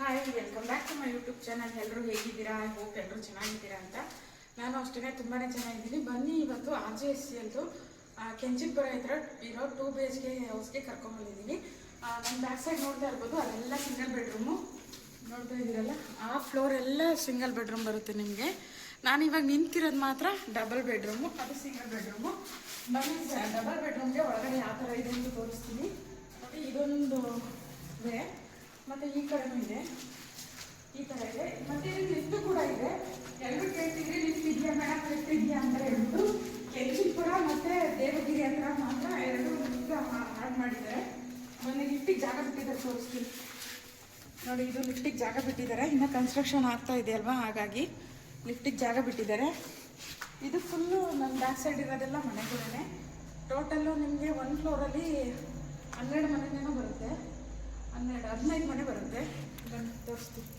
Hi welcome back to my YouTube channel ಎಲ್ಲರೂ ಹೇಗಿದ್ದೀರಾ? I hope ಎಲ್ಲರೂ ಚೆನ್ನಾಗಿದ್ದೀರಾ ಅಂತ. ನಾನು ಅಷ್ಟೇ ತುಂಬಾ ಚೆನ್ನಾಗಿದ್ದೀನಿ. ಬನ್ನಿ ಇವತ್ತು ಆರ್ ಜೆ ಎಸ್ ಸಿ ಅಂತೂ ಕೆಂಚಿಪುರ ಹತ್ರ ಇರೋ ಟೂ ಬಿ ಎಚ್ ಕೆ ಹೌಸ್ಗೆ ಕರ್ಕೊಂಬಂದಿದ್ದೀನಿ. ನನ್ನ ಬ್ಯಾಕ್ ಸೈಡ್ ನೋಡ್ತಾ ಇರ್ಬೋದು. ಅದೆಲ್ಲ ಸಿಂಗಲ್ ಬೆಡ್ರೂಮು ನೋಡ್ತಾ ಇದ್ದೀರಲ್ಲ? ಆ ಫ್ಲೋರ್ ಎಲ್ಲ ಸಿಂಗಲ್ ಬೆಡ್ರೂಮ್ ಬರುತ್ತೆ ನಿಮಗೆ. ನಾನು ಇವಾಗ ನಿಂತಿರೋದು ಮಾತ್ರ ಡಬಲ್ ಬೆಡ್ರೂಮು ಅದು ಸಿಂಗಲ್ ಬೆಡ್ರೂಮು ಬನ್ನಿ ಡಬಲ್ ಬೆಡ್ರೂಮ್ಗೆ ಒಳಗಡೆ ಯಾವ ಥರ ಇದೆ ಅಂತ ತೋರಿಸ್ತೀನಿ. ನೋಡಿ ಇದೊಂದು ಇದೆ ಮತ್ತು ಈ ಕಡೆನೂ ಇದೆ. ಈ ಥರ ಇದೆ. ಮತ್ತೆ ಇಲ್ಲಿ ಲಿಫ್ಟ್ ಕೂಡ ಇದೆ. ಎಲ್ಲರೂ ಕೇಳ್ತಿದ್ರಿ, ಲಿಫ್ಟ್ ಇದೆಯಾ ಮೇಡಮ್ ಲಿಫ್ಟ್ ಇದೆಯಾ ಅಂತ ಹೇಳ್ಬಿಟ್ಟು ಕೆಂಚಿಪುರ ಮತ್ತು ದೇವಗಿರಿ ಹತ್ರ ಮಾತ್ರ ಎರಡು ಲಿಫ್ಟ್ ಆಡ್ ಮಾಡಿದ್ದಾರೆ. ಮೊನ್ನೆ ಲಿಫ್ಟಿಗೆ ಜಾಗ ಬಿಟ್ಟಿದ್ದಾರೆ ತೋರಿಸ್ತೀನಿ ನೋಡಿ, ಇದು ಲಿಫ್ಟಿಗೆ ಜಾಗ ಬಿಟ್ಟಿದ್ದಾರೆ. ಇನ್ನು ಕನ್ಸ್ಟ್ರಕ್ಷನ್ ಆಗ್ತಾ ಇದೆ ಅಲ್ವಾ? ಹಾಗಾಗಿ ಲಿಫ್ಟಿಗೆ ಜಾಗ ಬಿಟ್ಟಿದ್ದಾರೆ. ಇದು ಫುಲ್ಲು ನಮ್ಮ ಬ್ಯಾಕ್ ಸೈಡ್ ಇರೋದೆಲ್ಲ ಮನೆಗಳೇ ಟೋಟಲ್ಲು ನಿಮಗೆ ಒನ್ ಫ್ಲೋರಲ್ಲಿ ಹನ್ನೆರಡು ಮನೆನೇನೋ ಬರುತ್ತೆ. ಹನ್ನೆರಡು, ಹದಿನೈದು ಮನೆ ಬರುತ್ತೆ. ಬನ್ನಿ ತೋರಿಸ್ತೀನಿ.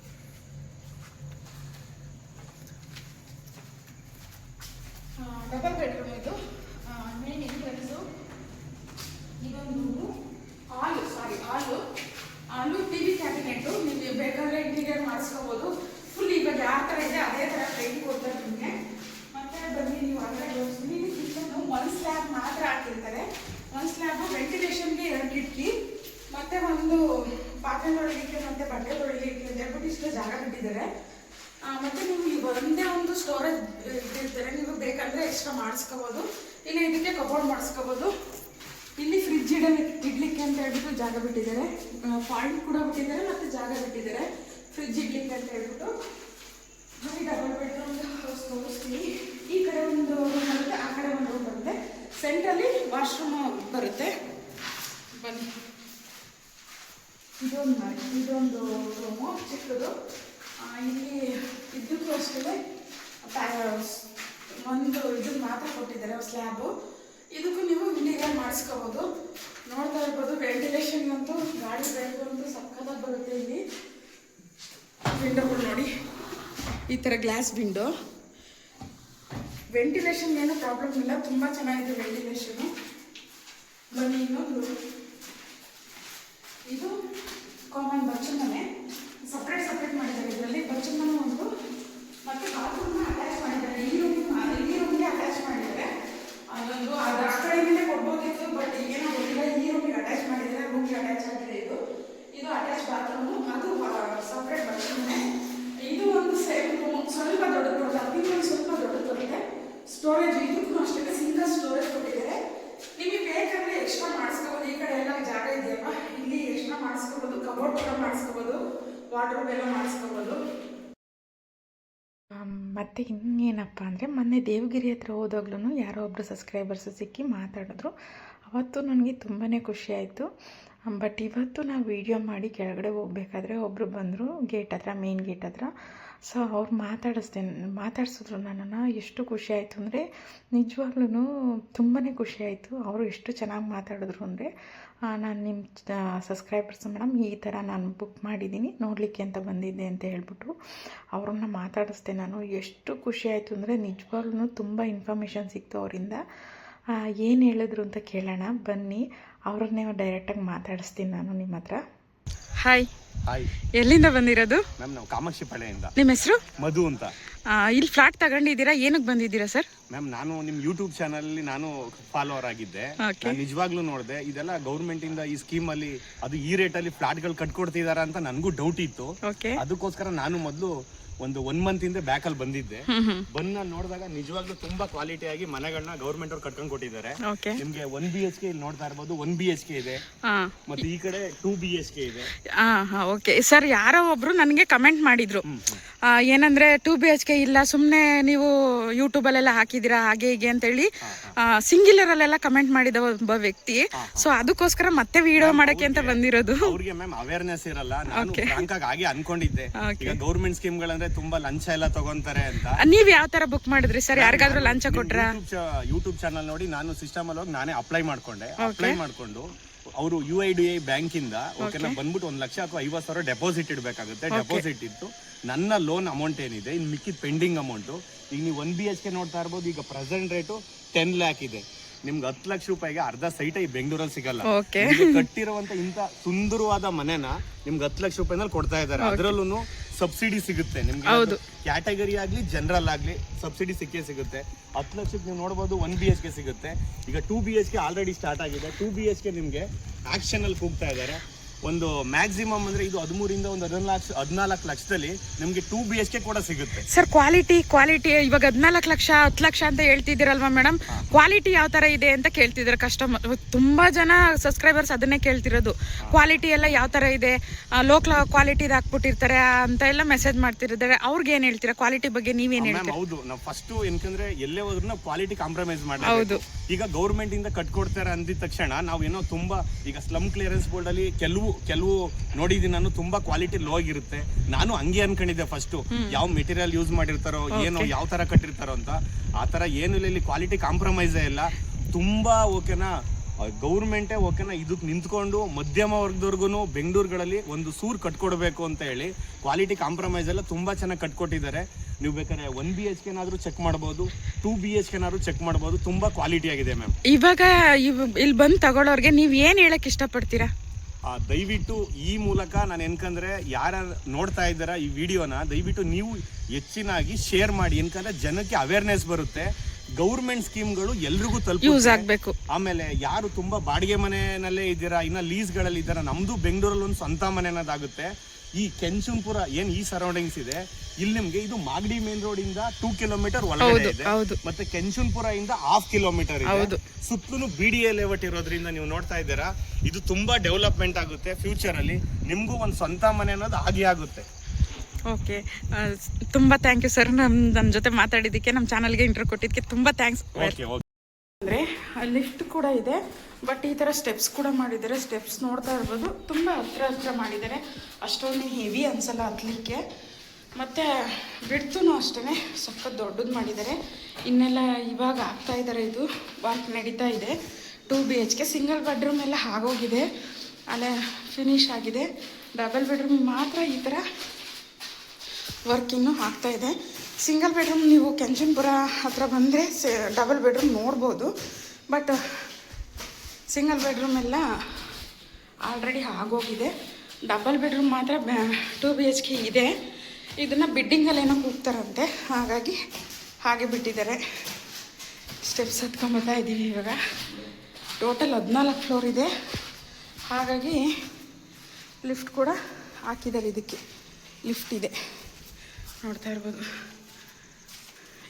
ಡಬಲ್ ಬೆಡ್ರೂಮ್ ಇದು. ಮೇನ್ ಎಂಟ್ರೆನ್ಸು ಇದೊಂದು ಹಾಲು ಸಾರಿ ಹಾಲು. ಹಾಲು ಟಿ ವಿ ಕ್ಯಾಬಿನೆಟ್ಟು ನಿಮಗೆ ಬೇಕಾದ್ರೆ ಇಂಟೀರಿಯರ್ ಮಾಡಿಸ್ಕೋಬೋದು. ಫುಲ್ ಇವಾಗ ಯಾವ ಥರ ಇದೆ, ಅದೇ ಥರ ಪೇಂಟ್ ಕೊಡ್ತಾರೆ ನಿಮಗೆ ಮತ್ತೆ ಬನ್ನಿ, ನೀವು ಅಂದರೆ ತೋರಿಸ್ತೀನಿ. ಕಿಚನ್ನು ಒಂದು ಸ್ಲ್ಯಾಬ್ ಮಾತ್ರ ಹಾಕಿರ್ತಾರೆ. ಒಂದು ಸ್ಲ್ಯಾಬು ವೆಂಟಿಲೇಷನ್ಗೆ ಎರಡು ಕಿಟಕಿ. ಮತ್ತೆ ಒಂದು ಪಾತ್ರೆ ತೊಳಿಲಿಕ್ಕೆ ಮತ್ತೆ ಬಟ್ಟೆ ತೊಳಿಲಿಕ್ಕೆ ಅಂತ ಹೇಳ್ಬಿಟ್ಟು ಇಷ್ಟು ಜಾಗ ಬಿಟ್ಟಿದ್ದಾರೆ. ಮತ್ತೆ ನೀವು ಒಂದೇ ಒಂದು ಸ್ಟೋರೇಜ್ ಇಟ್ಟಿರ್ತಾರೆ ನೀವು ಬೇಕಂದ್ರೆ ಎಕ್ಸ್ಟ್ರಾ ಮಾಡಿಸ್ಕೋಬೋದು. ಇಲ್ಲ ಇದಕ್ಕೆ ಕಬೋರ್ಡ್ ಮಾಡಿಸ್ಕೋಬೋದು. ಇಲ್ಲಿ ಫ್ರಿಜ್ ಇಡ ಇಡ್ಲಿಕ್ಕೆ ಅಂತ ಹೇಳ್ಬಿಟ್ಟು ಜಾಗ ಬಿಟ್ಟಿದ್ದಾರೆ. ಪಾಯಿಂಟ್ ಕೂಡ ಬಿಟ್ಟಿದ್ದಾರೆ ಮತ್ತೆ ಜಾಗ ಬಿಟ್ಟಿದ್ದಾರೆ. ಫ್ರಿಜ್ ಇಡ್ಲಿಕ್ಕೆ ಅಂತ ಹೇಳ್ಬಿಟ್ಟು ಹಾಗೆ ಡಬಲ್ ಬೆಡ್ರೂಮ್ ಹೌಸ್ ತೋರಿಸ್ತೀನಿ. ಈ ಕಡೆ ಒಂದು ರೂಮ್ ಬರುತ್ತೆ, ಆ ಕಡೆ ಒಂದು ರೂಮ್ ಬರುತ್ತೆ. ಸೆಂಟ್ರಲ್ಲಿ ವಾಶ್ರೂಮ್ ಬರುತ್ತೆ. ಬನ್ನಿ. ಇದೊಂದು ಮನೆ, ಇದೊಂದು ರೂಮು ಚಿಕ್ಕದು. ಇಲ್ಲಿ ಇದಕ್ಕೂ ಅಷ್ಟೇ ಒಂದು ಇದನ್ನ ಮಾತ್ರ ಕೊಟ್ಟಿದ್ದಾರೆ ಸ್ಲ್ಯಾಬು ಇದಕ್ಕೂ ನೀವು ಇಂಟೀರಿಯರ್ ಮಾಡಿಸ್ಕೋಬೋದು. ನೋಡ್ತಾ ಇರ್ಬೋದು ವೆಂಟಿಲೇಷನ್ ಅಂತೂ ಗಾಡಿ ಬೆಳಕು ಅಂತೂ ಸಕ್ಕತ್ತಾಗಿ ಬರುತ್ತೆ ಇಲ್ಲಿ. ವಿಂಡೋಗಳು ನೋಡಿ. ಈ ಥರ ಗ್ಲಾಸ್ ವಿಂಡೋ ವೆಂಟಿಲೇಷನ್ ಏನೂ ಪ್ರಾಬ್ಲಮ್ ಇಲ್ಲ. ತುಂಬ ಚೆನ್ನಾಗಿದೆ ವೆಂಟಿಲೇಷನು ಬನ್ನಿ ಇನ್ನೊಂದು ಇದು ಕಾಮನ್ ಬಚ್ಚನ್ ಮನೆ ಸಪ್ರೇಟ್ ಸಪ್ರೇಟ್ ಮಾಡಿದ್ದಾರೆ ಇದರಲ್ಲಿ ಬಚ್ಚನ್ ಮನೆ ಒಂದು ಮತ್ತೆ ಬಾತ್ರೂಮ್ನ ಅಟ್ಯಾಚ್ ಮಾಡಿದ್ದಾರೆ ಈ ರೂಮ್ ಈ ರೂಮ್ಗೆ ಅಟ್ಯಾಚ್ ಮಾಡಿದ್ದಾರೆ ಅದೊಂದು ಅದು ಆ ಕಡೆಯಿಂದಲೇ ಕೊಡ್ಬೋದಿತ್ತು ಬಟ್ ಏನೋ ಗೊತ್ತಿಲ್ಲ ಈ ರೂಮಿಗೆ ಅಟ್ಯಾಚ್ ಮಾಡಿದ್ದಾರೆ ರೂಮ್ಗೆ ಅಟ್ಯಾಚ್ ಆಗಿದೆ ಇದು ಇದು ಅಟ್ಯಾಚ್ ಬಾತ್ರೂಮು ಅದು ಸಪ್ರೇಟ್ ಬಚ್ಚನ್ ಮನೆ ಇದು ಒಂದು ಸೇಮ್ ರೂಮ್ ಸ್ವಲ್ಪ ದೊಡ್ಡದು ಬರುತ್ತೆ ಅದಕ್ಕಿಂತ ಒಂದು ಸ್ವಲ್ಪ ದೊಡ್ಡದು ಬರುತ್ತೆ ಸ್ಟೋರೇಜ್ ಇದಕ್ಕೂ ಅಷ್ಟೇ ಸಿಂಗಲ್ ಸ್ಟೋರೇಜ್ ಕೊಟ್ಟಿದ್ದಾರೆ ನಿಮಗೆ ಬೇಕಾದ್ರೆ ಎಕ್ಸ್ಟ್ರಾ ಮಾಡಿಸ್ಕೋಬೋದು ಈ ಕಡೆ ಎಲ್ಲ ಜಾಗ ಇದೆಯಲ್ವಾ ಇಲ್ಲಿ ಎಕ್ಸ್ಟ್ರಾ ಮಾಡಿಸ್ಕೋಬೋದು ಕಬೋರ್ಡ್ ಕೂಡ ಮಾಡಿಸ್ಕೋಬೋದು ಮಾಡಿಸ್ಕೋಬೋದು. ಮತ್ತು ಇನ್ನೇನಪ್ಪ ಅಂದರೆ ಮೊನ್ನೆ ದೇವಗಿರಿ ಹತ್ರ ಹೋದಾಗ್ಲೂ ಯಾರೋ ಒಬ್ಬರು ಸಬ್ಸ್ಕ್ರೈಬರ್ಸ್ ಸಿಕ್ಕಿ ಮಾತಾಡಿದ್ರು. ಅವತ್ತು ನನಗೆ ತುಂಬಾ ಖುಷಿ ಆಯಿತು. ಬಟ್ ಇವತ್ತು ನಾವು ವೀಡಿಯೋ ಮಾಡಿ ಕೆಳಗಡೆ ಹೋಗ್ಬೇಕಾದ್ರೆ ಒಬ್ಬರು ಬಂದರು ಗೇಟ್ ಹತ್ರ ಮೇನ್ ಗೇಟ್ ಹತ್ರ. ಸೊ ಅವ್ರು ಮಾತಾಡಿಸ್ದೆ ಮಾತಾಡಿಸಿದ್ರು ನನ್ನನ್ನು, ಎಷ್ಟು ಖುಷಿ ಆಯಿತು ಅಂದರೆ ನಿಜವಾಗ್ಲೂ ತುಂಬಾ ಖುಷಿ ಆಯಿತು. ಅವರು ಎಷ್ಟು ಚೆನ್ನಾಗಿ ಮಾತಾಡಿದ್ರು ಅಂದರೆ ನಾನು ನಿಮ್ಮ ಸಬ್ಸ್ಕ್ರೈಬರ್ಸ್ ಮೇಡಮ್ ಈ ಥರ ನಾನು ಬುಕ್ ಮಾಡಿದ್ದೀನಿ, ನೋಡಲಿಕ್ಕೆ ಅಂತ ಬಂದಿದ್ದೆ ಅಂತ ಹೇಳ್ಬಿಟ್ಟು ಅವ್ರನ್ನ ಮಾತಾಡಿಸ್ದೆ ನಾನು. ಎಷ್ಟು ಖುಷಿ ಆಯಿತು ಅಂದರೆ ನಿಜವಾಗ್ಲೂ ತುಂಬ ಇನ್ಫಾರ್ಮೇಷನ್ ಸಿಕ್ತು ಅವರಿಂದ. ಏನು ಹೇಳಿದ್ರು ಅಂತ ಕೇಳೋಣ, ಬನ್ನಿ. ಅವ್ರನ್ನೇ ಡೈರೆಕ್ಟಾಗಿ ಮಾತಾಡಿಸ್ತೀನಿ ನಾನು ನಿಮ್ಮ ಹತ್ರ. ಹಾಯ್ ಹಾಯ್ ಎಲ್ಲಿಂದ ಬಂದಿರೋದು? ಮ್ಯಾಮ್ ನಾವು ಕಾಮಾಕ್ಷಿ ಪಾಳ್ಯದಿಂದ. ನಿಮ್ಮ ಹೆಸರು? ಮಧು ಅಂತ. ಇಲ್ಲಿ ಫ್ಲಾಟ್ ತಗೊಂಡಿದ್ದೀರಾ? ಏನಕ್ಕೆ ಬಂದಿದ್ದೀರಾ ಸರ್ ಮ್ಯಾಮ್ ನಾನು ನಿಮ್ ಯೂಟ್ಯೂಬ್ ಚಾನಲ್ ಅಲ್ಲಿ ನಾನು ಫಾಲೋವರ್ ಆಗಿದ್ದೆ. ನಾನು ನಿಜವಾಗ್ಲೂ ನೋಡಿದೆ ಇದೆಲ್ಲ ಗೌರ್ಮೆಂಟ್ ಇಂದ ಈ ಸ್ಕೀಮ್ ಅಲ್ಲಿ ಅದು ಈ ರೇಟ್ ಅಲ್ಲಿ ಫ್ಲಾಟ್ಗಳು ಕಟ್ಕೊಡ್ತಿದಾರ ಅಂತ ನನಗೂ ಡೌಟ್ ಇತ್ತು. ಅದಕ್ಕೋಸ್ಕರ ನಾನು ಮೊದಲು ಒಂದು ಒನ್ ಮಂತ್ ಹಿಂದೆ ಬ್ಯಾಕ್ ಅಲ್ಲಿ ಬಂದಿದ್ದೆ. ಬಂದ್ ನೋಡಿದಾಗ ನಿಜವಾಗ್ಲೂ ತುಂಬಾ ಕ್ವಾಲಿಟಿ ಆಗಿ ಮನೆಗಳನ್ನ ಗೌರ್ಮೆಂಟ್ ಅವ್ರು ಕಟ್ಕೊಂಡ್ ಕೊಟ್ಟಿದ್ದಾರೆ. ನಿಮ್ಗೆ ಒನ್ ಬಿ ಎಚ್ ಕೆ ಇಲ್ಲಿ ನೋಡ್ತಾ ಇರ್ಬೋದು ಒನ್ ಬಿ ಎಚ್ ಕೆ ಇದೆ. ಹಾಂ. ಮತ್ತೆ ಈ ಕಡೆ ಟೂ ಬಿ ಎಚ್ ಕೆ ಇದೆ. ಹಾಂ ಹಾಂ ಓಕೆ ಸರ್ ಯಾರೋ ಒಬ್ರು ನನಗೆ ಕಮೆಂಟ್ ಮಾಡಿದ್ರು. ಏನಂದ್ರೆ ಟೂ ಬಿ ಎಚ್ ಕೆ ಇಲ್ಲ ಸುಮ್ಮನೆ ನೀವು ಯೂಟ್ಯೂಬಲ್ಲೆಲ್ಲ ಹಾಕಿದ್ದೀರಾ ಹಾಗೆ ಹೀಗೆ ಅಂತೇಳಿ. ಸಿಂಗಿಲರಲ್ಲೆಲ್ಲ ಕಮೆಂಟ್ ಮಾಡಿದ ಒಬ್ಬ ವ್ಯಕ್ತಿ. ಸೊ ಅದಕ್ಕೋಸ್ಕರ ಮತ್ತೆ ವಿಡಿಯೋ ಮಾಡಕ್ಕೆ ಅಂತ ಬಂದಿರೋದು. ಅವ್ರಿಗೆ ಮ್ಯಾಮ್ ಅವೇರ್ನೆಸ್ ಇರಲ್ಲ. ನಾನು ಬ್ಯಾಂಕ್ ಆಗಿ ಹಾಗೆ ಅನ್ಕೊಂಡಿದ್ದೆ. ಈಗ ಗೌರ್ಮೆಂಟ್ ಸ್ಕೀಮ್ ಗಳಂದ್ರೆ ತುಂಬಾ ಲಂಚ ಎಲ್ಲ ತಗೊಂತಾರೆ ಅಂತ. ನೀವ್ ಯಾವ ತರ ಬುಕ್ ಮಾಡಿದ್ರಿ ಸರ್? ಯಾರಿಗಾದ್ರೂ ಲಂಚ ಕೊಟ್ರ? ಯೂಟ್ಯೂಬ್ ಚಾನಲ್ ನೋಡಿ ನಾನು ಸಿಸ್ಟಮ್ ಅಲ್ಲಿ ಹೋಗಿ ನಾನೇ ಅಪ್ಲೈ ಮಾಡ್ಕೊಂಡೆ. ಅಪ್ಲೈ ಮಾಡ್ಕೊಂಡು ಅವರು U I D I bank ಇಂದ ಓಕೆನಾ ಬಂದ್ಬಿಟ್ಟು ಒಂದ್ ಲಕ್ಷ ಅಥವಾ ಐವತ್ತು ಸಾವಿರ ಡೆಪಾಸಿಟ್ ಇಡಬೇಕಾಗುತ್ತೆ. ಡೆಪಾಸಿಟ್ ಇತ್ತು ನನ್ನ ಲೋನ್ ಅಮೌಂಟ್ ಏನಿದೆ ಇನ್ನು ಮಿಕ್ಕಿದ ಪೆಂಡಿಂಗ್ ಅಮೌಂಟು ಈಗ ನೀವು ಒನ್ ಬಿ ಎಚ್ ಕೆ ನೋಡ್ತಾ ಇರ್ಬೋದು ಈಗ ಪ್ರೆಸೆಂಟ್ ರೇಟು ಟೆನ್ ಲ್ಯಾಕ್ ಇದೆ. ನಿಮ್ಗೆ ಹತ್ತು ಲಕ್ಷ ರೂಪಾಯಿಗೆ ಅರ್ಧ ಸೈಟ್ ಈ ಬೆಂಗಳೂರಲ್ಲಿ ಸಿಗಲ್ಲ. ನಿಮ್ಗೆ ಕಟ್ಟಿರುವಂತ ಇಂತ ಸುಂದರವಾದ ಮನೆನ ನಿಮ್ಗೆ ಹತ್ತು ಲಕ್ಷ ರೂಪಾಯಿನಲ್ಲಿ ಕೊಡ್ತಾ ಇದ್ದಾರೆ. ಅದರಲ್ಲೂ ಸಬ್ಸಿಡಿ ಸಿಗುತ್ತೆ. ನಿಮ್ಗೆ ಕ್ಯಾಟಗರಿ ಆಗ್ಲಿ ಜನರಲ್ ಆಗ್ಲಿ ಸಬ್ಸಿಡಿ ಸಿಕ್ಕೇ ಸಿಗುತ್ತೆ. ಹತ್ತು ಲಕ್ಷಕ್ಕೆ ನೀವು ನೋಡ್ಬೋದು ಒನ್ ಬಿ ಎಚ್ ಕೆ ಸಿಗುತ್ತೆ. ಈಗ two B H K already start ಆಗಿದೆ. ಟೂ ಬಿ ಎಚ್ ಕೆ ನಿಮ್ಗೆ ಆಕ್ಷನ್ ಅಲ್ಲಿ ಕೂಗ್ತಾ ಇದ್ದಾರೆ. ಒಂದು ಮ್ಯಾಕ್ಸಿಮಮ್ ಅಂದ್ರೆ ಇದು ಹದಿಮೂರಿಂದ ಒಂದು ಹದಿನಾಲ್ಕು ಹದಿನಾಲ್ಕು ಲಕ್ಷದಲ್ಲಿ ನಿಮ್ಗೆ ಟೂ ಬಿ ಎಚ್ ಕೆ ಕೂಡ ಸಿಗುತ್ತೆ. ಸರ್ ಕ್ವಾಲಿಟಿ ಕ್ವಾಲಿಟಿ ಇವಾಗ ಹದಿನಾಲ್ಕು ಲಕ್ಷ ಹತ್ತು ಲಕ್ಷ ಅಂತ ಹೇಳ್ತಿದ್ದೀರಲ್ವಾ ಮೇಡಮ್ ಕ್ವಾಲಿಟಿ ಯಾವ ಥರ ಇದೆ ಅಂತ ಕೇಳ್ತಿದ್ದಾರೆ ಕಸ್ಟಮರ್ ತುಂಬ ಜನ ಸಬ್ಸ್ಕ್ರೈಬರ್ಸ್ ಅದನ್ನೇ ಕೇಳ್ತಿರೋದು. ಕ್ವಾಲಿಟಿ ಎಲ್ಲ ಯಾವ ಥರ ಇದೆ? ಲೋ ಕ್ವಾಲಿಟಿದು ಹಾಕ್ಬಿಟ್ಟಿರ್ತಾರೆ ಅಂತ ಎಲ್ಲ ಮೆಸೇಜ್ ಮಾಡ್ತಿರ್ತಾರೆ. ಅವ್ರಿಗೆ ಏನು ಹೇಳ್ತೀರಾ? ಕ್ವಾಲಿಟಿ ಬಗ್ಗೆ ನೀವೇನು ಹೇಳ್ತೀರಾ? ಹೌದು. ನಾವು ಫಸ್ಟ್ ಏನಕಂದ್ರೆ ಎಲ್ಲೇ ಹೋದ್ರು ನಾವು ಕ್ವಾಲಿಟಿ ಕಾಂಪ್ರಮೈಸ್ ಹೌದು. ಈಗ ಗೌರ್ಮೆಂಟ್ ಇಂದ ಕಟ್ಕೊಡ್ತಾರೆ ಅಂದಿದ ತಕ್ಷಣ ನಾವು ಏನೋ ತುಂಬಾ ಈಗ ಸ್ಲಮ್ ಕ್ಲಿಯರೆನ್ಸ್ ಬೋರ್ಡ್ ಅಲ್ಲಿ ಕೆಲವು ಕೆಲವು ನೋಡಿದೀನಿ ನಾನು ತುಂಬಾ ಕ್ವಾಲಿಟಿ ಲೋ ಆಗಿರುತ್ತೆ. ನಾನು ಹಂಗೆ ಅನ್ಕೊಂಡಿದ್ದೆ ಫಸ್ಟ್ ಯಾವ ಮೆಟೀರಿಯಲ್ ಯೂಸ್ ಮಾಡಿರ್ತಾರೋ ಏನೋ ಯಾವ ತರ ಕಟ್ಟಿರ್ತಾರೋ ಅಂತ. ಆ ತರ ಏನು ಇಲ್ಲ ಕ್ವಾಲಿಟಿ ಕಾಂಪ್ರಮೈಸ್ ಇಲ್ಲ. ತುಂಬಾ ಓಕೆನಾ ಗೌರ್ಮೆಂಟೇ ಓಕೆನಾ ಇದಕ್ಕೆ ನಿಂತ್ಕೊಂಡು ಮಧ್ಯಮ ವರ್ಗದವ್ರಿಗೂ ಬೆಂಗಳೂರುಗಳಲ್ಲಿ ಒಂದು ಸೂರ್ ಕಟ್ಕೊಡ್ಬೇಕು ಅಂತ ಹೇಳಿ ಕ್ವಾಲಿಟಿ ಕಾಂಪ್ರಮೈಸ್ ಎಲ್ಲ ತುಂಬಾ ಚೆನ್ನಾಗಿ ಕಟ್ಕೊಟ್ಟಿದ್ದಾರೆ. ನೀವು ಬೇಕಾದ್ರೆ ಒನ್ ಬಿ ಎಚ್ ಕೆನಾದ್ರೂ ಚೆಕ್ ಮಾಡ್ಬೋದು ಟೂ ಬಿ ಎಚ್ ಕೆನಾದ್ರೂ ಚೆಕ್ ಮಾಡ್ಬೋದು ತುಂಬಾ ಕ್ವಾಲಿಟಿ ಆಗಿದೆ ಮ್ಯಾಮ್ ಇವಾಗ ಇಲ್ಲಿ ಬಂದು ತಗೊಳ್ಳೋರ್ಗೆ ನೀವು ಏನು ಹೇಳಕ್ ಇಷ್ಟಪಡ್ತೀರಾ? ದಯವಿಟ್ಟು ಈ ಮೂಲಕ ನಾನು ಎನ್ಕಂದ್ರೆ ಯಾರು ನೋಡ್ತಾ ಇದ್ದಾರ ಈ ವಿಡಿಯೋನ, ದಯವಿಟ್ಟು ನೀವು ಹೆಚ್ಚಿನಾಗಿ ಶೇರ್ ಮಾಡಿ. ಎನ್ಕಂದ್ರೆ ಜನಕ್ಕೆ ಅವೇರ್ನೆಸ್ ಬರುತ್ತೆ. ಗೌರ್ಮೆಂಟ್ ಸ್ಕೀಮ್ಗಳು ಎಲ್ರಿಗೂ ಯೂಸ್ ತಲುಪುತ್ತೆ ಆಗಬೇಕು. ಆಮೇಲೆ ಯಾರು ತುಂಬಾ ಬಾಡಿಗೆ ಮನೆಯಲ್ಲೇ ಇದ್ದೀರಾ ಇನ್ನ ಲೀಸ್ಗಳಲ್ಲಿ ಇದ್ದೀರಾ ನಮ್ದು ಬೆಂಗಳೂರಲ್ಲಿ ಒಂದು ಸ್ವಂತ ಮನೆ ಅನ್ನೋದಾಗುತ್ತೆ. ಈ ಕೆಂಚುನ್ಪುರ ಏನ್ ಈ ಸರೌಂಡಿಂಗ್ಸ್ ಇದೆ ಇಲ್ಲಿ ನಿಮ್ಗೆ ಇದು ಮಾಗಡಿ ಮೇನ್ ರೋಡ್ ಇಂದ ಟೂ ಕಿಲೋಮೀಟರ್ ಒಳಗಡೆ ಇದೆ. ಮತ್ತೆ ಕೆಂಚುನ್ಪುರ ಇಂದ ಹಾಫ್ ಕಿಲೋಮೀಟರ್. ಇದೆ. ಸುತ್ತಲೂ ಬಿ ಡಿ ಎ ಲೇಔಟ್ ಇರೋದ್ರಿಂದ ನೀವು ನೋಡ್ತಾ ಇದ್ದೀರಾ ಇದು ತುಂಬಾ ಡೆವಲಪ್ಮೆಂಟ್ ಆಗುತ್ತೆ ಫ್ಯೂಚರ್ ಅಲ್ಲಿ. ನಿಮ್ಗೂ ಒಂದು ಸ್ವಂತ ಮನೆ ಅನ್ನೋದು ಆಗಿ ಆಗುತ್ತೆ. ಓಕೆ. ತುಂಬ ಥ್ಯಾಂಕ್ ಯು ಸರ್ ನಮ್ಮ ನನ್ನ ಜೊತೆ ಮಾತಾಡಿದ್ದಕ್ಕೆ ನಮ್ಮ ಚಾನಲ್ಗೆ ಇಂಟರ್ವ್ಯೂ ಕೊಟ್ಟಿದ್ದಕ್ಕೆ ತುಂಬ ಥ್ಯಾಂಕ್ಸ್ ಓಕೆ ಓಕೆ ಅಂದರೆ ಲಿಫ್ಟ್ ಕೂಡ ಇದೆ ಬಟ್ ಈ ಥರ ಸ್ಟೆಪ್ಸ್ ಕೂಡ ಮಾಡಿದ್ದಾರೆ. ಸ್ಟೆಪ್ಸ್ ನೋಡ್ತಾ ಇರ್ಬೋದು. ತುಂಬ ಹತ್ರ ಹತ್ರ ಮಾಡಿದ್ದಾರೆ. ಅಷ್ಟೊಂದು ಹೆವಿ ಅನ್ಸಲ್ಲ ಹತ್ಲಿಕ್ಕೆ. ಮತ್ತು ಬಿಡ್ತೂ ಅಷ್ಟೇ ಸ್ವಲ್ಪ ದೊಡ್ಡದು ಮಾಡಿದ್ದಾರೆ. ಇನ್ನೆಲ್ಲ ಇವಾಗ ಆಗ್ತಾ ಇದ್ದಾರೆ ಇದು. ವರ್ಕ್ ನಡೀತಾ ಇದೆ. Two B H K single bedroom ಎಲ್ಲ ಆಗೋಗಿದೆ. ಅಲ್ಲೇ ಫಿನಿಶ್ ಆಗಿದೆ. ಡಬಲ್ ಬೆಡ್ರೂಮ್ ಮಾತ್ರ ಈ ಥರ ವರ್ಕ್ ಇನ್ನೂ ಆಗ್ತಾ ಇದೆ. ಸಿಂಗಲ್ ಬೆಡ್ರೂಮ್ ನೀವು ಕೆಂಚನ್ಪುರ ಹತ್ರ ಬಂದರೆ ಡಬಲ್ ಬೆಡ್ರೂಮ್ ನೋಡ್ಬೋದು. ಬಟ್ ಸಿಂಗಲ್ ಬೆಡ್ರೂಮ್ ಎಲ್ಲ ಆಲ್ರೆಡಿ ಆಗೋಗಿದೆ. ಡಬಲ್ ಬೆಡ್ರೂಮ್ ಮಾತ್ರ ಟೂ ಬಿ ಎಚ್ ಕೆ ಇದೆ. ಇದನ್ನು ಬಿಡ್ಡಿಂಗಲ್ಲಿ ಏನೋ ಕೂಗ್ತಾರಂತೆ. ಹಾಗಾಗಿ ಹಾಗೆ ಬಿಟ್ಟಿದ್ದಾರೆ. ಸ್ಟೆಪ್ಸ್ ಹತ್ಕೊಂಬತ್ತಾ ಇದ್ದೀವಿ ಇವಾಗ. ಟೋಟಲ್ ಹದಿನಾಲ್ಕು ಫ್ಲೋರ್ ಇದೆ. ಹಾಗಾಗಿ ಲಿಫ್ಟ್ ಕೂಡ ಹಾಕಿದ್ದಾರೆ ಇದಕ್ಕೆ ಲಿಫ್ಟ್ ಇದೆ. ನೋಡ್ತಾ ಇರ್ಬೋದು.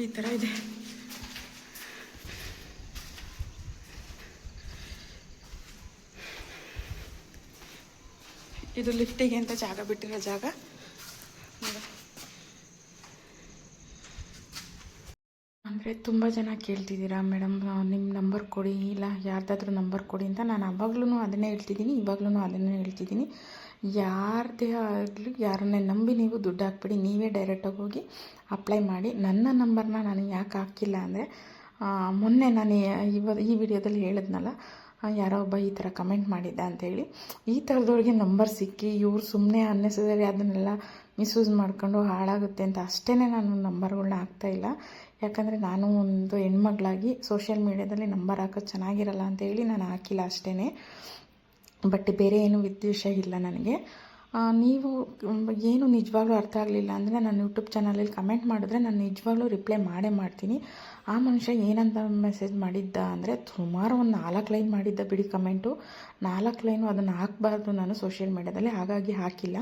ಈ ಥರ ಇದೆ. ಇದು ಲಿಫ್ಟಿಗೆ ಅಂತ ಜಾಗ ಬಿಟ್ಟಿರೋ ಜಾಗ. ಅಂದರೆ ತುಂಬ ಜನ ಕೇಳ್ತಿದ್ದೀರಾ ಮೇಡಮ್ ನಿಮ್ಮ ನಂಬರ್ ಕೊಡಿ, ಇಲ್ಲ ಯಾರ್ದಾದ್ರೂ ನಂಬರ್ ಕೊಡಿ ಅಂತ. ನಾನು ಅವಾಗ್ಲೂ ಅದನ್ನೇ ಹೇಳ್ತಿದ್ದೀನಿ ಇವಾಗ್ಲೂ ಅದನ್ನೇ ಹೇಳ್ತಿದ್ದೀನಿ. ಯಾರದೇ ಆಗಲಿ, ಯಾರನ್ನೇ ನಂಬಿ ನೀವು ದುಡ್ಡು ಹಾಕ್ಬಿಡಿ, ನೀವೇ ಡೈರೆಕ್ಟಾಗಿ ಹೋಗಿ ಅಪ್ಲೈ ಮಾಡಿ. ನನ್ನ ನಂಬರ್ನ ನಾನು ಯಾಕೆ ಹಾಕಿಲ್ಲ ಅಂದರೆ ಮೊನ್ನೆ ನಾನು ಇವ ಈ ವಿಡಿಯೋದಲ್ಲಿ ಹೇಳಿದ್ನಲ್ಲ ಯಾರೋ ಒಬ್ಬ ಈ ಥರ ಕಮೆಂಟ್ ಮಾಡಿದ್ದ ಅಂತೇಳಿ ಈ ಥರದವ್ರಿಗೆ ನಂಬರ್ ಸಿಕ್ಕಿ, ಇವ್ರು ಸುಮ್ಮನೆ ಅನ್ನೆಸರಿ ಅದನ್ನೆಲ್ಲ ಮಿಸ್ಯೂಸ್ ಮಾಡ್ಕೊಂಡು ಹಾಳಾಗುತ್ತೆ ಅಂತ ಅಷ್ಟೇ ನಾನು ನಂಬರ್ಗಳ್ನ ಹಾಕ್ತಾಯಿಲ್ಲ ಯಾಕಂದರೆ ನಾನು ಒಂದು ಹೆಣ್ಮಗಳಾಗಿ ಸೋಷಿಯಲ್ ಮೀಡ್ಯಾದಲ್ಲಿ ನಂಬರ್ ಹಾಕೋದು ಚೆನ್ನಾಗಿರಲ್ಲ ಅಂತೇಳಿ ನಾನು ಹಾಕಿಲ್ಲ ಅಷ್ಟೇ ಬಟ್ ಬೇರೆ ಏನು ವಿದ್ವೇಷ ಇಲ್ಲ ನನಗೆ. ನೀವು ಏನು ನಿಜವಾಗ್ಲೂ ಅರ್ಥ ಆಗಲಿಲ್ಲ ಅಂದರೆ ನಾನು ಯೂಟ್ಯೂಬ್ ಚಾನಲಲ್ಲಿ ಕಮೆಂಟ್ ಮಾಡಿದ್ರೆ ನಾನು ನಿಜವಾಗ್ಲೂ ರಿಪ್ಲೈ ಮಾಡೇ ಮಾಡ್ತೀನಿ. ಆ ಮನುಷ್ಯ ಏನಂತ ಮೆಸೇಜ್ ಮಾಡಿದ್ದ ಅಂದರೆ ಸುಮಾರು ಒಂದು ನಾಲ್ಕು ಲೈನ್ ಮಾಡಿದ್ದ ಬಿಡಿ ಕಮೆಂಟು ನಾಲ್ಕು ಲೈನು ಅದನ್ನು ಹಾಕಬಾರ್ದು ನಾನು ಸೋಷಿಯಲ್ ಮೀಡ್ಯಾದಲ್ಲಿ ಹಾಗಾಗಿ ಹಾಕಿಲ್ಲ.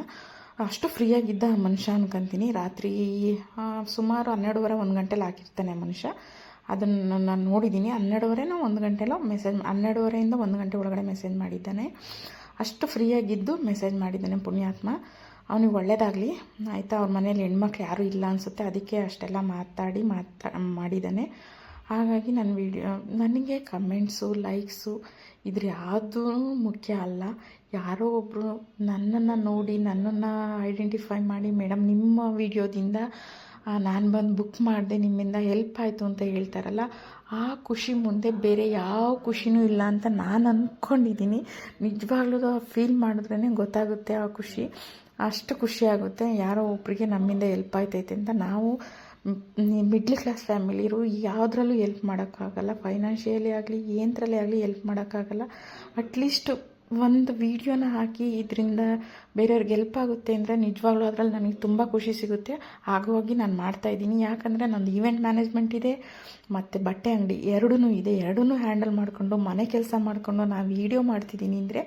ಅಷ್ಟು ಫ್ರೀಯಾಗಿದ್ದ ಆ ಮನುಷ್ಯ ಅನ್ಕೊಂತೀನಿ. ರಾತ್ರಿ ಸುಮಾರು ಹನ್ನೆರಡುವರೆ, ಒಂದು ಗಂಟೆಲಿ ಹಾಕಿರ್ತಾನೆ ಮನುಷ್ಯ. ಅದನ್ನು ನಾನು ನೋಡಿದ್ದೀನಿ ಹನ್ನೆರಡುವರೆನೋ ಒಂದು ಗಂಟೆಲೋ ಮೆಸೇಜ್ ಹನ್ನೆರಡುವರೆಯಿಂದ ಒಂದು ಗಂಟೆ ಒಳಗಡೆ ಮೆಸೇಜ್ ಮಾಡಿದ್ದಾನೆ. ಅಷ್ಟು ಫ್ರೀಯಾಗಿದ್ದು ಮೆಸೇಜ್ ಮಾಡಿದ್ದಾನೆ ಪುಣ್ಯಾತ್ಮ. ಅವನಿಗೆ ಒಳ್ಳೇದಾಗಲಿ. ಆಯಿತಾ, ಅವ್ರ ಮನೇಲಿ ಹೆಣ್ಮಕ್ಳು ಯಾರೂ ಇಲ್ಲ ಅನಿಸುತ್ತೆ. ಅದಕ್ಕೆ ಅಷ್ಟೆಲ್ಲ ಮಾತಾಡಿ, ಮಾತಾ, ಮಾಡಿದ್ದಾನೆ. ಹಾಗಾಗಿ ನನ್ನ ವಿಡಿಯೋ ನನಗೆ ಕಮೆಂಟ್ಸು ಲೈಕ್ಸು ಇದ್ರ ಯಾವುದೂ ಮುಖ್ಯ ಅಲ್ಲ. ಯಾರೋ ಒಬ್ಬರು ನನ್ನನ್ನು ನೋಡಿ, ನನ್ನನ್ನು ಐಡೆಂಟಿಫೈ ಮಾಡಿ ಮೇಡಮ್ ನಿಮ್ಮ ವಿಡಿಯೋದಿಂದ ನಾನು ಬಂದು ಬುಕ್ ಮಾಡಿದೆ, ನಿಮ್ಮಿಂದ ಹೆಲ್ಪ್ ಆಯಿತು ಅಂತ ಹೇಳ್ತಾರಲ್ಲ, ಆ ಖುಷಿ ಮುಂದೆ ಬೇರೆ ಯಾವ ಖುಷಿನೂ ಇಲ್ಲ ಅಂತ ನಾನು ಅಂದ್ಕೊಂಡಿದ್ದೀನಿ ನಿಜವಾಗ್ಲೂ ಫೀಲ್ ಮಾಡಿದ್ರೇ ಗೊತ್ತಾಗುತ್ತೆ ಆ ಖುಷಿ. ಅಷ್ಟು ಖುಷಿ ಆಗುತ್ತೆ, ಯಾರೋ ಒಬ್ಬರಿಗೆ ನಮ್ಮಿಂದ ಹೆಲ್ಪ್ ಆಯ್ತೈತೆ ಅಂತ ನಾವು ಮಿಡ್ಲ್ ಕ್ಲಾಸ್ ಫ್ಯಾಮಿಲಿರು ಯಾವುದ್ರಲ್ಲೂ ಹೆಲ್ಪ್ ಮಾಡೋಕ್ಕಾಗಲ್ಲ. ಫೈನಾನ್ಷಿಯಲಿ ಆಗಲಿ ಏನರಲ್ಲಿ ಆಗಲಿ ಹೆಲ್ಪ್ ಮಾಡೋಕ್ಕಾಗಲ್ಲ. ಅಟ್ಲೀಸ್ಟ್ ಒಂದು ವಿಡಿಯೋನ ಹಾಕಿ ಇದರಿಂದ ಬೇರೆಯವ್ರಿಗೆ ಎಲ್ಪ್ ಆಗುತ್ತೆ ಅಂದರೆ ನಿಜವಾಗ್ಲೂ ಅದರಲ್ಲಿ ನನಗೆ ತುಂಬ ಖುಷಿ ಸಿಗುತ್ತೆ. ಹಾಗಾಗಿ ನಾನು ಮಾಡ್ತಾಯಿದ್ದೀನಿ ಯಾಕಂದರೆ ನಂದು ಈವೆಂಟ್ ಮ್ಯಾನೇಜ್ಮೆಂಟ್ ಇದೆ, ಮತ್ತು ಬಟ್ಟೆ ಅಂಗಡಿ ಎರಡೂ ಇದೆ. ಎರಡೂ ಹ್ಯಾಂಡಲ್ ಮಾಡಿಕೊಂಡು, ಮನೆ ಕೆಲಸ ಮಾಡಿಕೊಂಡು ನಾನು ವೀಡಿಯೋ ಮಾಡ್ತಿದ್ದೀನಿ ಅಂದರೆ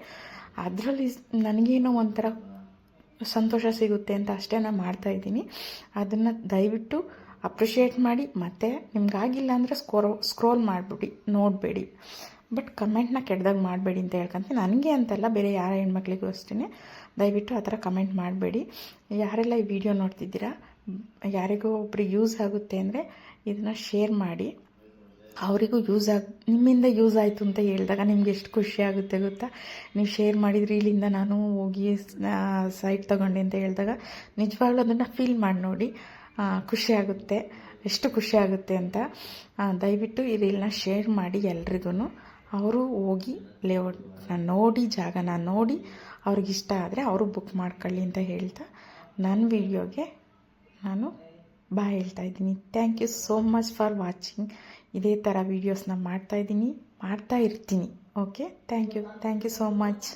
ಅದರಲ್ಲಿ ನನಗೇನೋ ಒಂಥರ ಸಂತೋಷ ಸಿಗುತ್ತೆ ಅಂತ ಅಷ್ಟೇ ನಾನು ಮಾಡ್ತಾಯಿದ್ದೀನಿ ಅದನ್ನು ದಯವಿಟ್ಟು ಅಪ್ರಿಷಿಯೇಟ್ ಮಾಡಿ, ಮತ್ತು ನಿಮ್ಗಾಗಿಲ್ಲ ಅಂದರೆ ಸ್ಕ್ರೋ ಸ್ಕ್ರೋಲ್ ಮಾಡಿಬಿಡಿ. ನೋಡಬೇಡಿ. ಬಟ್ ಕಮೆಂಟ್ನ ಕೆಟ್ಟದಾಗ ಮಾಡಬೇಡಿ ಅಂತ ಹೇಳ್ಕೊಂತೀನಿ. ನನಗೆ ಅಂತಲ್ಲ ಬೇರೆ ಯಾರ ಹೆಣ್ಮಕ್ಳಿಗೂ ಅಷ್ಟೇ ದಯವಿಟ್ಟು ಆ ಥರ ಕಮೆಂಟ್ ಮಾಡಬೇಡಿ. ಯಾರೆಲ್ಲ ಈ ವಿಡಿಯೋ ನೋಡ್ತಿದ್ದೀರಾ, ಯಾರಿಗೋ ಒಬ್ರಿಗೆ ಯೂಸ್ ಆಗುತ್ತೆ ಅಂದರೆ ಇದನ್ನು ಶೇರ್ ಮಾಡಿ. ಅವರಿಗೂ ಯೂಸ್ ಆಗ, ನಿಮ್ಮಿಂದ ಯೂಸ್ ಆಯಿತು ಅಂತ ಹೇಳಿದಾಗ ನಿಮ್ಗೆ ಎಷ್ಟು ಖುಷಿ ಆಗುತ್ತೆ ಗೊತ್ತಾ? ನೀವು ಶೇರ್ ಮಾಡಿದ್ರಿ ಇಲ್ಲಿಂದ ನಾನು ಹೋಗಿ ಸೈಟ್ ತೊಗೊಂಡೆ ಅಂತ ಹೇಳಿದಾಗ ನಿಜವಾಗ್ಲೂ ಅದನ್ನು ಫೀಲ್ ಮಾಡಿ ನೋಡಿ. ಖುಷಿ ಆಗುತ್ತೆ. ಎಷ್ಟು ಖುಷಿ ಆಗುತ್ತೆ ಅಂತ. ದಯವಿಟ್ಟು ಈ ರೀಲ್ನ ಶೇರ್ ಮಾಡಿ ಎಲ್ರಿಗೂ ಅವರು ಹೋಗಿ ಲೇಔಟ್ನ ನೋಡಿ ಜಾಗನ ನೋಡಿ ಅವ್ರಿಗಿಷ್ಟ ಆದರೆ ಅವರು ಬುಕ್ ಮಾಡ್ಕೊಳ್ಳಿ ಅಂತ ಹೇಳ್ತಾ ನನ್ನ ವೀಡಿಯೋಗೆ ನಾನು ಬಾಯ್ ಹೇಳ್ತಾ ಇದ್ದೀನಿ. Thank you so much for watching ಇದೇ ಥರ ವೀಡಿಯೋಸ್ನ ಮಾಡ್ತಾಯಿದ್ದೀನಿ ಮಾಡ್ತಾ ಇರ್ತೀನಿ. Okay thank you thank you so much